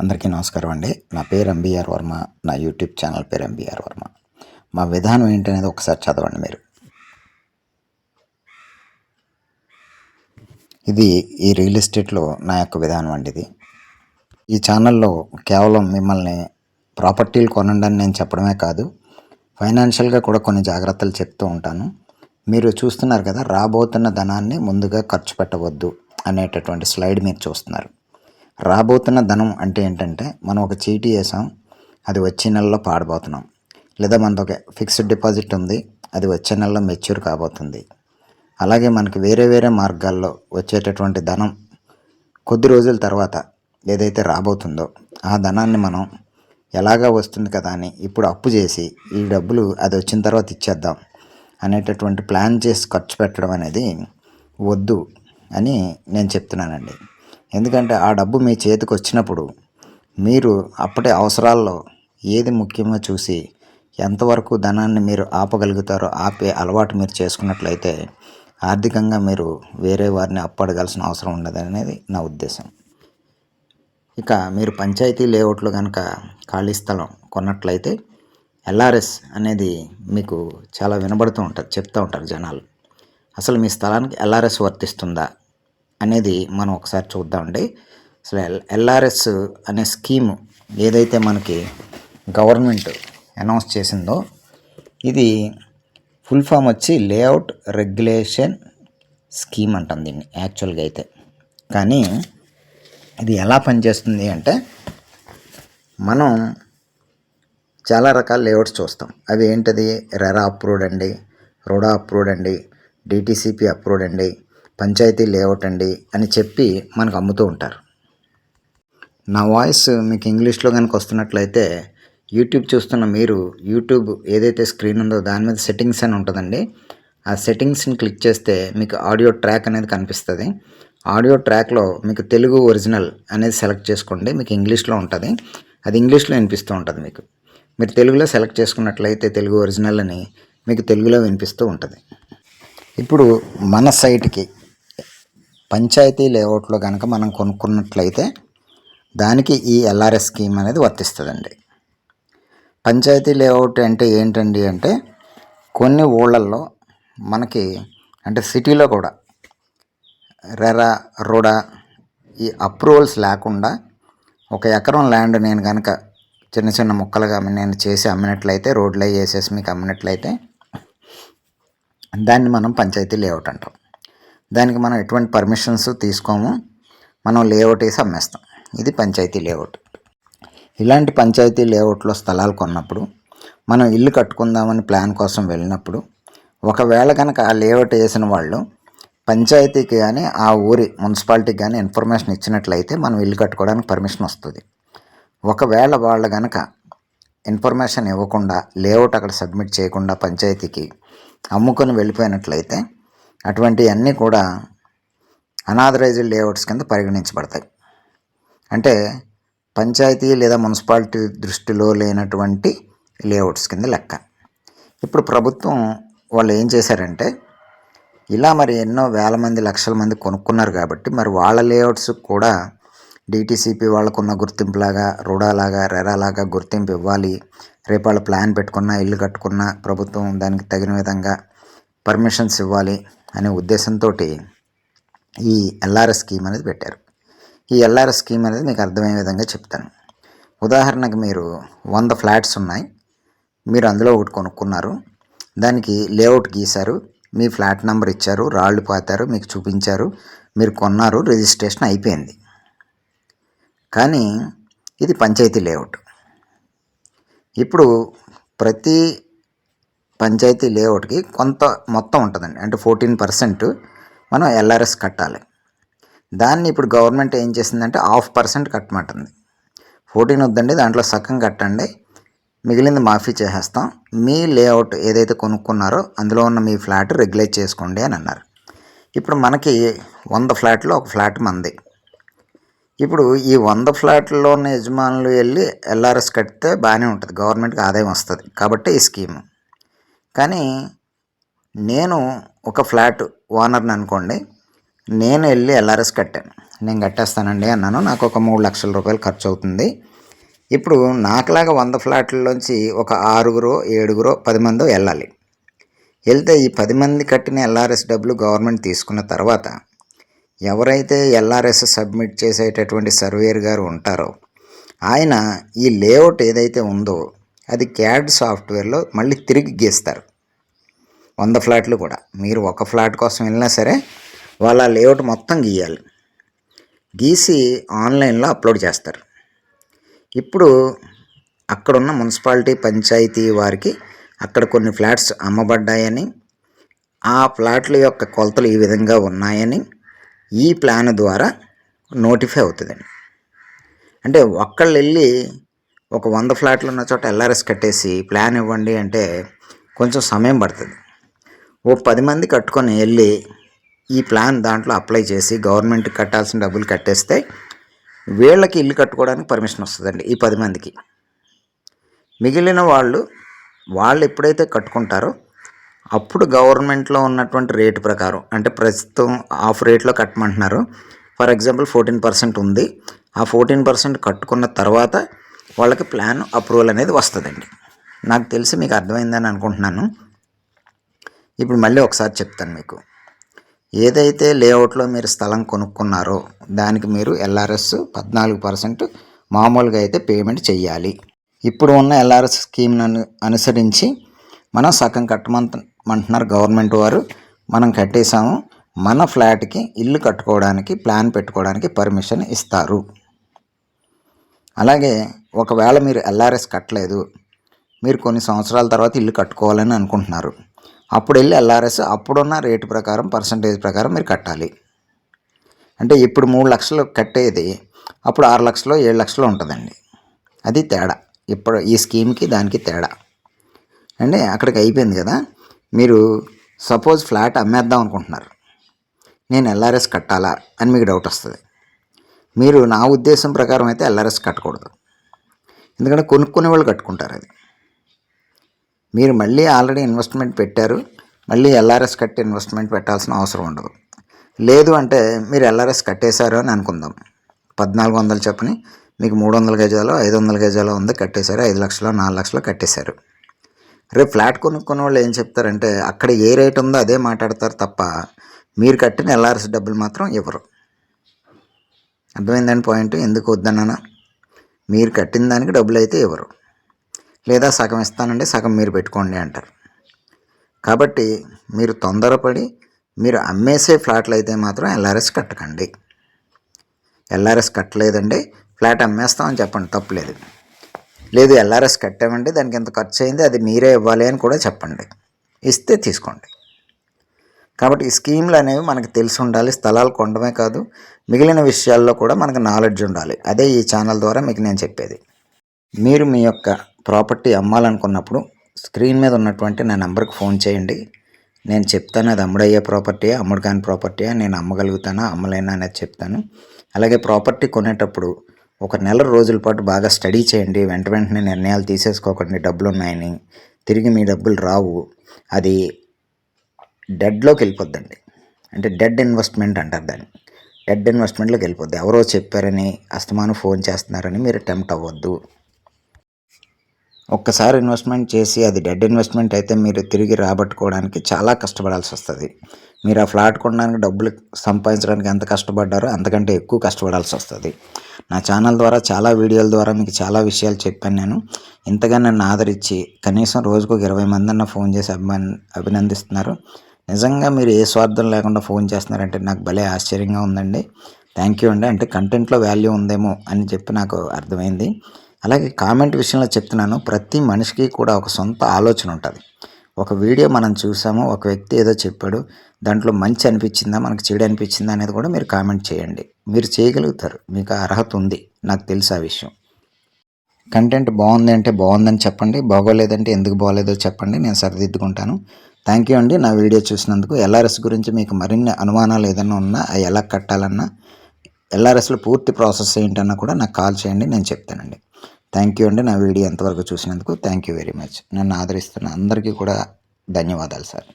అందరికీ నమస్కారం అండి. నా పేరు ఎంబీఆర్ వర్మ. నా యూట్యూబ్ ఛానల్ పేరు ఎంబీఆర్ వర్మ. మా విధానం ఏంటనేది ఒకసారి చదవండి మీరు. ఇది ఈ రియల్ ఎస్టేట్లో నా యొక్క విధానం అండి ఇది. ఈ ఛానల్లో కేవలం మిమ్మల్ని ప్రాపర్టీలు కొనండి అని నేను చెప్పడమే కాదు ఫైనాన్షియల్గా కూడా కొన్ని జాగ్రత్తలు చెప్తూ ఉంటాను. మీరు చూస్తున్నారు కదా రాబోతున్న ధనాన్ని ముందుగా ఖర్చు పెట్టవద్దు అనేటటువంటి స్లైడ్ మీరు చూస్తున్నారు. రాబోతున్న ధనం అంటే ఏంటంటే మనం ఒక చీటీ వేసాం అది వచ్చే నెలలో పాడబోతున్నాం. లేదా మనది ఒక ఫిక్స్డ్ డిపాజిట్ ఉంది అది వచ్చే నెలలో మెచ్యూర్ కాబోతుంది. అలాగే మనకి వేరే వేరే మార్గాల్లో వచ్చేటటువంటి ధనం కొద్ది రోజుల తర్వాత ఏదైతే రాబోతుందో ఆ ధనాన్ని మనం ఎలాగా వస్తుంది కదా అని ఇప్పుడు అప్పు చేసి ఈ డబ్బులు అది వచ్చిన తర్వాత ఇచ్చేద్దాం అనేటటువంటి ప్లాన్ చేసి ఖర్చు పెట్టడం అనేది వద్దు అని నేను చెప్తున్నానండి. ఎందుకంటే ఆ డబ్బు మీ చేతికి వచ్చినప్పుడు మీరు అప్పటి అవసరాల్లో ఏది ముఖ్యమో చూసి ఎంతవరకు ధనాన్ని మీరు ఆపగలుగుతారో ఆపే అలవాటు మీరు చేసుకున్నట్లయితే ఆర్థికంగా మీరు వేరే వారిని అప్పడగాల్సిన అవసరం ఉండదు అనేది నా ఉద్దేశం. ఇక మీరు పంచాయతీ లేఅవుట్లో కనుక ఖాళీ స్థలం కొన్నట్లయితే ఎల్ఆర్ఎస్ అనేది మీకు చాలా వినబడుతూ ఉంటుంది చెప్తూ ఉంటారు జనాలు. అసలు మీ స్థలానికి ఎల్ఆర్ఎస్ వర్తిస్తుందా? అనేది మనం ఒకసారి చూద్దామండి. అసలు ఎల్ ఎల్ఆర్ఎస్ అనే స్కీము ఏదైతే మనకి గవర్నమెంట్ అనౌన్స్ చేసిందో ఇది ఫుల్ ఫామ్ వచ్చి లేఅవుట్ రెగ్యులేషన్ స్కీమ్ అంటాం దీన్ని యాక్చువల్గా అయితే. కానీ ఇది ఎలా పనిచేస్తుంది అంటే మనం చాలా రకాల లేఅవుట్స్ చూస్తాం. అవి ఏంటది? రెరా అప్రూవ్డ్ అండి రోడా అప్రూవ్డ్ అండి డిటీసీపీ అప్రూవ్డ్ అండి పంచాయతీ లేఅవుట్ అండి అని చెప్పి మనకు అమ్ముతూ ఉంటారు. నా వాయిస్ మీకు ఇంగ్లీష్లో కనుక వస్తున్నట్లయితే యూట్యూబ్ చూస్తున్న మీరు యూట్యూబ్ ఏదైతే స్క్రీన్ ఉందో దాని మీద సెట్టింగ్స్ అని ఉంటుందండి. ఆ సెట్టింగ్స్ని క్లిక్ చేస్తే మీకు ఆడియో ట్రాక్ అనేది కనిపిస్తుంది. ఆడియో ట్రాక్లో మీకు తెలుగు ఒరిజినల్ అనేది సెలెక్ట్ చేసుకోండి. మీకు ఇంగ్లీష్లో ఉంటుంది. అది ఇంగ్లీష్లో వినిపిస్తూ ఉంటుంది మీకు. మీరు తెలుగులో సెలెక్ట్ చేసుకున్నట్లయితే తెలుగు ఒరిజినల్ అని మీకు తెలుగులో వినిపిస్తూ ఉంటుంది. ఇప్పుడు మన సైట్కి పంచాయతీ లేఅవుట్లో కనుక మనం కొనుక్కున్నట్లయితే దానికి ఈ ఎల్ఆర్ఎస్ స్కీమ్ అనేది వర్తిస్తుందండి. పంచాయతీ లేఅవుట్ అంటే ఏంటండి అంటే కొన్ని ఊళ్ళల్లో మనకి అంటే సిటీలో కూడా రెరా రోడా ఈ అప్రూవల్స్ లేకుండా ఒక ఎకరం ల్యాండ్ నేను కనుక చిన్న చిన్న ముక్కలుగా నేను చేసి అమ్మినట్లయితే రోడ్లే వేసేసి మీకు అమ్మినట్లయితే దాన్ని మనం పంచాయతీ లేఅవుట్ అంటాం. దానికి మనం ఎటువంటి పర్మిషన్స్ తీసుకోము. మనం లేఅవుట్ వేసి అమ్మేస్తాం. ఇది పంచాయతీ లేఅవుట్ ఇలాంటి పంచాయతీ లేఅవుట్లో స్థలాలు కొన్నప్పుడు మనం ఇల్లు కట్టుకుందామని ప్లాన్ కోసం వెళ్ళినప్పుడు ఒకవేళ కనుక ఆ లేఅవుట్ వేసిన వాళ్ళు పంచాయతీకి కానీ ఆ ఊరి మున్సిపాలిటీకి కానీ ఇన్ఫర్మేషన్ ఇచ్చినట్లయితే మనం ఇల్లు కట్టుకోవడానికి పర్మిషన్ వస్తుంది. ఒకవేళ వాళ్ళు కనుక ఇన్ఫర్మేషన్ ఇవ్వకుండా లేఅవుట్ అక్కడ సబ్మిట్ చేయకుండా పంచాయతీకి అమ్ముకొని వెళ్ళిపోయినట్లయితే అటువంటివన్నీ కూడా అనాథరైజ్డ్ లేఅవుట్స్ కింద పరిగణించబడతాయి. అంటే పంచాయతీ లేదా మున్సిపాలిటీ దృష్టిలో లేనటువంటి లేఅవుట్స్ కింద లెక్క. ఇప్పుడు ప్రభుత్వం వాళ్ళు ఏం చేశారంటే ఇలా మరి ఎన్నో వేల మంది లక్షల మంది కొనుక్కున్నారు కాబట్టి మరి వాళ్ళ లేఅవుట్స్ కూడా డిటీసీపీ వాళ్ళకున్న గుర్తింపులాగా రూడాలాగా రెరాలాగా గుర్తింపు ఇవ్వాలి. రేపు వాళ్ళు ప్లాన్ పెట్టుకున్న ఇల్లు కట్టుకున్న ప్రభుత్వం దానికి తగిన విధంగా పర్మిషన్స్ ఇవ్వాలి అనే ఉద్దేశంతో ఈ ఎల్ఆర్ఎస్ స్కీమ్ అనేది పెట్టారు. ఈ ఎల్ఆర్ఎస్ స్కీమ్ అనేది మీకు అర్థమయ్యే విధంగా చెప్తాను. ఉదాహరణకు మీరు వంద ఫ్లాట్స్ ఉన్నాయి మీరు అందులో ఒకటి కొనుక్కున్నారు దానికి లేఅవుట్ గీశారు మీ ఫ్లాట్ నెంబర్ ఇచ్చారు రాళ్ళు పాతారు మీకు చూపించారు మీరు కొన్నారు రిజిస్ట్రేషన్ అయిపోయింది. కానీ ఇది పంచాయతీ లేఅవుట్. ఇప్పుడు ప్రతి పంచాయతీ లేఅవుట్కి కొంత మొత్తం ఉంటుందండి. అంటే ఫోర్టీన్ పర్సెంట్ మనం ఎల్ఆర్ఎస్ కట్టాలి. దాన్ని ఇప్పుడు గవర్నమెంట్ ఏం చేసిందంటే హాఫ్ పర్సెంట్ కట్టమంటుంది. ఫోర్టీన్ వద్దండి దాంట్లో సగం కట్టండి. మిగిలింది మాఫీ చేసేస్తాం. మీ లేఅవుట్ ఏదైతే కొనుక్కున్నారో అందులో ఉన్న మీ ఫ్లాట్ రెగ్యులేట్ చేసుకోండి అని అన్నారు. ఇప్పుడు మనకి వంద ఫ్లాట్లో ఒక ఫ్లాట్ మంది. ఇప్పుడు ఈ వంద ఫ్లాట్లలో ఉన్న యజమానులు వెళ్ళి ఎల్ఆర్ఎస్ కడితే బాగానే ఉంటుంది. గవర్నమెంట్కి ఆదాయం వస్తుంది. కాబట్టి ఈ స్కీము. కానీ నేను ఒక ఫ్లాట్ ఓనర్ని అనుకోండి నేను వెళ్ళి ఎల్ఆర్ఎస్ కట్టాను. నేను కట్టేస్తానండి అన్నాను. నాకు ఒక మూడు లక్షల రూపాయలు ఖర్చు అవుతుంది ఇప్పుడు నాకులాగా వంద ఫ్లాట్లలోంచి ఒక ఆరుగురో ఏడుగురో పది మందో వెళ్ళాలి. వెళ్తే ఈ పది మంది కట్టిన ఎల్ఆర్ఎస్ డబ్బులు గవర్నమెంట్ తీసుకున్న తర్వాత ఎవరైతే ఎల్ఆర్ఎస్ సబ్మిట్ చేసేటటువంటి సర్వేయర్ గారు ఉంటారో ఆయన ఈ లేఅవుట్ ఏదైతే ఉందో అది క్యాడ్ సాఫ్ట్వేర్లో మళ్ళీ తిరిగి గీస్తారు. వంద ఫ్లాట్లు కూడా. మీరు ఒక ఫ్లాట్ కోసం వెళ్ళినా సరే వాళ్ళ లేఅవుట్ మొత్తం గీయాలి. గీసి ఆన్లైన్లో అప్లోడ్ చేస్తారు. ఇప్పుడు అక్కడున్న మున్సిపాలిటీ పంచాయతీ వారికి అక్కడ కొన్ని ఫ్లాట్స్ అమ్మబడ్డాయని ఆ ఫ్లాట్ల యొక్క కొలతలు ఈ విధంగా ఉన్నాయని ఈ ప్లాన్ ద్వారా నోటిఫై అవుతుందండి. అంటే ఒక్కళ్ళు వెళ్ళి ఒక వంద ఫ్లాట్లు ఉన్న చోట ఎల్ఆర్ఎస్ కట్టేసి ప్లాన్ ఇవ్వండి అంటే కొంచెం సమయం పడుతుంది. ఓ పది మంది కట్టుకొని వెళ్ళి ఈ ప్లాన్ దాంట్లో అప్లై చేసి గవర్నమెంట్కి కట్టాల్సిన డబ్బులు కట్టేస్తే వీళ్ళకి ఇల్లు కట్టుకోవడానికి పర్మిషన్ వస్తుందండి ఈ పది మందికి. మిగిలిన వాళ్ళు వాళ్ళు ఎప్పుడైతే కట్టుకుంటారో అప్పుడు గవర్నమెంట్లో ఉన్నటువంటి రేటు ప్రకారం అంటే ప్రస్తుతం ఆఫ్ రేట్లో కట్టమంటున్నారు. ఫర్ ఎగ్జాంపుల్ ఫోర్టీన్ పర్సెంట్ ఉంది. ఆ ఫోర్టీన్ పర్సెంట్ కట్టుకున్న తర్వాత వాళ్ళకి ప్లాన్ అప్రూవల్ అనేది వస్తుందండి. నాకు తెలిసి మీకు అర్థమైందని అనుకుంటున్నాను. ఇప్పుడు మళ్ళీ ఒకసారి చెప్తాను మీకు. ఏదైతే లేఅవుట్లో మీరు స్థలం కొనుక్కున్నారో దానికి మీరు ఎల్ఆర్ఎస్ పద్నాలుగు పర్సెంట్ మామూలుగా అయితే పేమెంట్ చేయాలి ఇప్పుడు ఉన్న ఎల్ఆర్ఎస్ స్కీమ్ను అనుసరించి మనం సగం కట్టమంటున్నారు గవర్నమెంట్ వారు. మనం కట్టేసాము మన ఫ్లాట్కి ఇల్లు కట్టుకోవడానికి ప్లాన్ పెట్టుకోవడానికి పర్మిషన్ ఇస్తారు. అలాగే ఒకవేళ మీరు ఎల్ఆర్ఎస్ కట్టలేదు మీరు కొన్ని సంవత్సరాల తర్వాత ఇల్లు కట్టుకోవాలని అనుకుంటున్నారు. అప్పుడు వెళ్ళి ఎల్ఆర్ఎస్ అప్పుడున్న రేటు ప్రకారం పర్సంటేజ్ ప్రకారం మీరు కట్టాలి. అంటే ఇప్పుడు మూడు లక్షలు కట్టేది అప్పుడు ఆరు లక్షలు ఏడు లక్షలు ఉంటుందండి. అది తేడా. ఇప్పుడు ఈ స్కీమ్కి దానికి తేడా. అంటే అక్కడికి అయిపోయింది కదా. మీరు సపోజ్ ఫ్లాట్ అమ్మేద్దాం అనుకుంటున్నారు. నేను ఎల్ఆర్ఎస్ కట్టాలా అని మీకు డౌట్ వస్తుంది. మీరు నా ఉద్దేశం ప్రకారం అయితే ఎల్ఆర్ఎస్ కట్టకూడదు. ఎందుకంటే కొనుక్కునే వాళ్ళు కట్టుకుంటారు అది. మీరు మళ్ళీ ఆల్రెడీ ఇన్వెస్ట్మెంట్ పెట్టారు మళ్ళీ ఎల్ఆర్ఎస్ కట్టి ఇన్వెస్ట్మెంట్ పెట్టాల్సిన అవసరం ఉండదు. లేదు అంటే మీరు ఎల్ఆర్ఎస్ కట్టేశారు అని అనుకుందాం. పద్నాలుగు వందలు చెప్పని మీకు మూడు వందల గజాలు ఐదు వందల గజాలు ఉంది కట్టేశారు ఐదు లక్షలు నాలుగు లక్షలు కట్టేశారు. రేపు ఫ్లాట్ కొనుక్కున్న వాళ్ళు ఏం చెప్తారంటే అక్కడ ఏ రేట్ ఉందో అదే మాట్లాడతారు తప్ప మీరు కట్టిన ఎల్ఆర్ఎస్ డబ్బులు మాత్రం ఇవ్వరు. అర్థమైందని పాయింట్? ఎందుకు వద్దన్నానా మీరు కట్టిన దానికి డబ్బులు అయితే ఇవ్వరు. లేదా సగం ఇస్తానండి సగం మీరు పెట్టుకోండి అంటారు. కాబట్టి మీరు తొందరపడి మీరు అమ్మేసే ఫ్లాట్లు అయితే మాత్రం ఎల్ఆర్ఎస్ కట్టకండి. ఎల్ఆర్ఎస్ కట్టలేదండి ఫ్లాట్ అమ్మేస్తామని చెప్పండి తప్పులేదు. లేదు ఎల్ఆర్ఎస్ కట్టామండి దానికి ఎంత ఖర్చు అయింది అది మీరే ఇవ్వాలి అని కూడా చెప్పండి. ఇస్తే తీసుకోండి. కాబట్టి ఈ స్కీమ్లు అనేవి మనకు తెలిసి ఉండాలి స్థలాలు కొనడమే కాదు మిగిలిన విషయాల్లో కూడా మనకు నాలెడ్జ్ ఉండాలి. అదే ఈ ఛానల్ ద్వారా మీకు నేను చెప్పేది. మీరు మీ యొక్క ప్రాపర్టీ అమ్మాలనుకున్నప్పుడు స్క్రీన్ మీద ఉన్నటువంటి నా నెంబర్కి ఫోన్ చేయండి. నేను చెప్తాను అది అమ్ముడయ్యే ప్రాపర్టీ అమ్ముడు కాని ప్రాపర్టీ నేను అమ్మగలుగుతానా అమ్మలేనా అనేది చెప్తాను. అలాగే ప్రాపర్టీ కొనేటప్పుడు ఒక నెల రోజుల పాటు బాగా స్టడీ చేయండి. వెంట వెంటనే నిర్ణయాలు తీసేసుకోకండి. డబ్బులు ఉన్నాయని తిరిగి మీ డబ్బులు రావు. అది డెడ్లోకి వెళ్ళిపోద్దండి అంటే డెడ్ ఇన్వెస్ట్మెంట్ అంటారు దాన్ని. డెడ్ ఇన్వెస్ట్మెంట్లోకి వెళ్ళిపోద్ది ఎవరో చెప్పారని అస్తమానం ఫోన్ చేస్తున్నారని మీరు అటెంప్ట్ అవ్వద్దు. ఒక్కసారి ఇన్వెస్ట్మెంట్ చేసి అది డెడ్ ఇన్వెస్ట్మెంట్ అయితే మీరు తిరిగి రాబట్టుకోవడానికి చాలా కష్టపడాల్సి వస్తుంది. మీరు ఆ ఫ్లాట్ కొనడానికి డబ్బులు సంపాదించడానికి ఎంత కష్టపడ్డారో అంతకంటే ఎక్కువ కష్టపడాల్సి వస్తుంది. నా ఛానల్ ద్వారా చాలా వీడియోల ద్వారా మీకు చాలా విషయాలు చెప్పాను నేను. ఇంతగా నన్ను ఆదరించి కనీసం రోజుకు ఒక ఇరవై మంది అన్న ఫోన్ చేసి అభిమాన్ అభినందిస్తున్నారు. నిజంగా మీరు ఏ స్వార్థం లేకుండా ఫోన్ చేస్తున్నారంటే నాకు భలే ఆశ్చర్యంగా ఉందండి. థ్యాంక్ యూ అండి. అంటే కంటెంట్లో వాల్యూ ఉందేమో అని చెప్పి నాకు అర్థమైంది. అలాగే కామెంట్ విషయంలో చెప్తున్నాను. ప్రతి మనిషికి కూడా ఒక సొంత ఆలోచన ఉంటుంది. ఒక వీడియో మనం చూసాము ఒక వ్యక్తి ఏదో చెప్పాడు దాంట్లో మంచి అనిపించిందా మనకు చెడు అనిపించిందా అనేది కూడా మీరు కామెంట్ చేయండి. మీరు చేయగలుగుతారు. మీకు ఆ అర్హత ఉంది. నాకు తెలుసు ఆ విషయం. కంటెంట్ బాగుంది అంటే బాగుందని చెప్పండి బాగోలేదంటే ఎందుకు బాగోలేదో చెప్పండి నేను సరిదిద్దుకుంటాను. థ్యాంక్ యూ అండి నా వీడియో చూసినందుకు. ఎల్ఆర్ఎస్ గురించి మీకు మరిన్ని అనుమానాలు ఏదైనా ఉన్నా అవి ఎలా కట్టాలన్నా ఎల్ఆర్ఎస్లో పూర్తి ప్రాసెస్ ఏంటన్నా కూడా నాకు కాల్ చేయండి నేను చెప్తానండి. థ్యాంక్ యూ అండి నా వీడియో ఎంతవరకు చూసినందుకు. థ్యాంక్ యూ వెరీ మచ్ నన్ను ఆదరిస్తున్న అందరికీ కూడా ధన్యవాదాలు సార్.